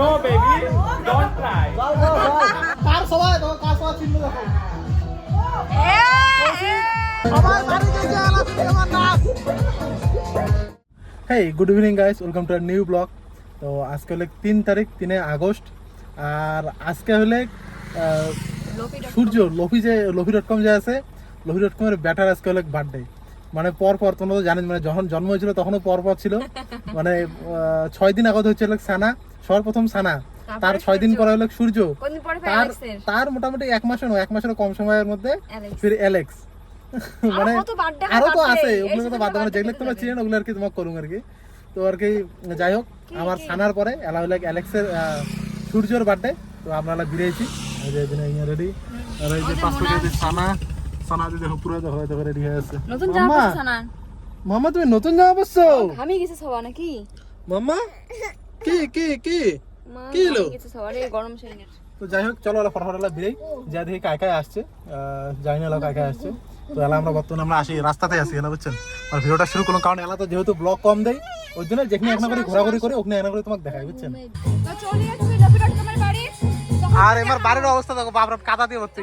No, baby, don't try. যাও যাও যাও কার সবাই? দেখো কার সবাই চিহ্ন দেখো? বাড়ি আমার নাম hey good evening guys welcome to our new blog তো আজকে হলে তিন তারিখ তিনে আগস্ট। আর আজকে হলে সূর্য লোফি যে লোফি ডট কম যে আছে লোফি ডট কমের ব্যাটার আজকে হলে বার্থডে মানে পর পর তোমরা তো জানেন মানে যখন জন্ম হয়েছিল তখনও পর পর ছিল। মানে ছয় দিন আগত হচ্ছে হলো সানা সর্বপ্রথম সানা। তার ছয় দিন পরে হলো সূর্য। তার তার মোটামুটি এক মাসের নয় এক মাসের কম সময়ের মধ্যে। ফির অ্যালেক্স। মানে আরও তো আছে ওগুলো তো বাদ মানে যেগুলো তোমরা চিনেন ওগুলো আর কি তোমাকে করুন আর কি। তো আর কি যাই হোক আমার সানার পরে এলা হলো অ্যালেক্সের সূর্যর বার্থডে। তো আমরা বেরিয়েছি এই যে এখানে রেডি আর এই যে পাঁচ সানা। সানা পুরো দেখো দেখো রেডি হয়ে আছে। নতুন জামা মাম্মা, পরছো না? মাম্মা তুমি নতুন জামা পরছো? গেছে সবা নাকি? মাম্মা কি কি কি? কি গেছে সবার এই গরম শরীরের তো যাই হোক চলো ওরা যা দেখি কায় কায় আসছে। জানি না এলা কায় কায় আসছে। তো এলা আমরা বর্তমানে আমরা আসি রাস্তাতে আসি না বুঝছেন? আর ভিডিওটা শুরু করলাম কারণ এলা তো যেহেতু ব্লগ কম দেয় ওই জন্য যেখানে একটা করে ঘোরাঘুরি করে ওখানে একটা করে তোমাকে দেখাই বুঝছেন? আর এবার বাড়ির অবস্থা দেখো বাপরা কাদা দিয়ে ভর্তি।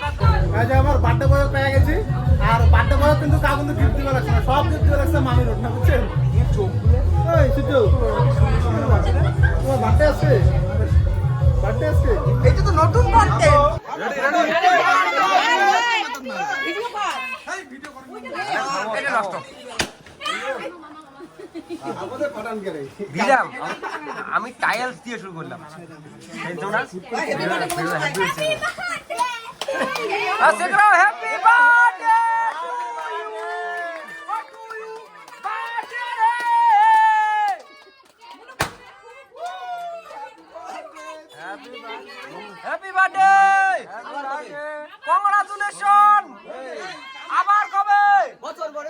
যে আমার বার্থডে বয় পেয়ে গেছি আর বার্থডে বয় কিন্তু কাউ কিন্তু গিফট দিবে লাগছে না সব গিফট দিবে লাগছে মামির ওঠ না বুঝছেন তোমার বার্থডে বার্থডে তো নতুন আমি টাইলস দিয়ে শুরু করলাম। দেখছ না? Happy birthday. Happy birthday congratulation আবার কবে? বছর পরে।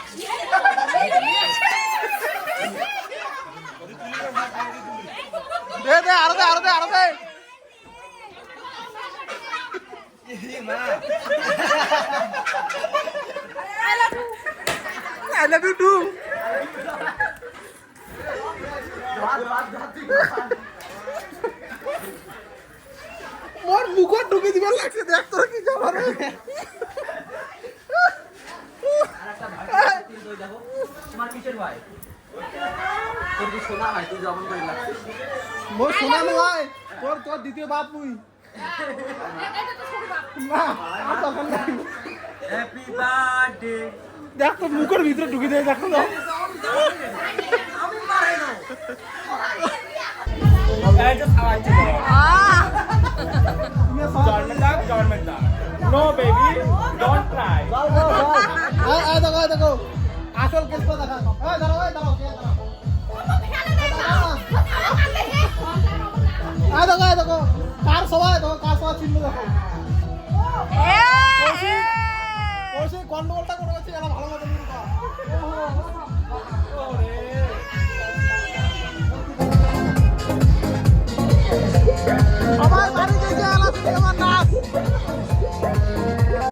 দে দে আরও দে দে দে. মোর মুখত ঢুকে দিবার লাগছে দেখ তোর কি জামার তোমার ভাই তোর কি শোনা তুই যেমন করে লাগছিস। মোর শোনা নয় তোর তোর দ্বিতীয় বাপ হ্যাপি বার্থডে দেখ তোর মুখের ভিতরে ঢুকে দেয় দেখো না. No, baby, don't try. আসল কেসটা দেখা দাঁড়াও দাঁড়াও। আয় দেখো আয় দেখো কার সবাই দেখো কার সবাই চিহ্ন দেখো। গন্ডগোলটা করে গেছে ভালো মতো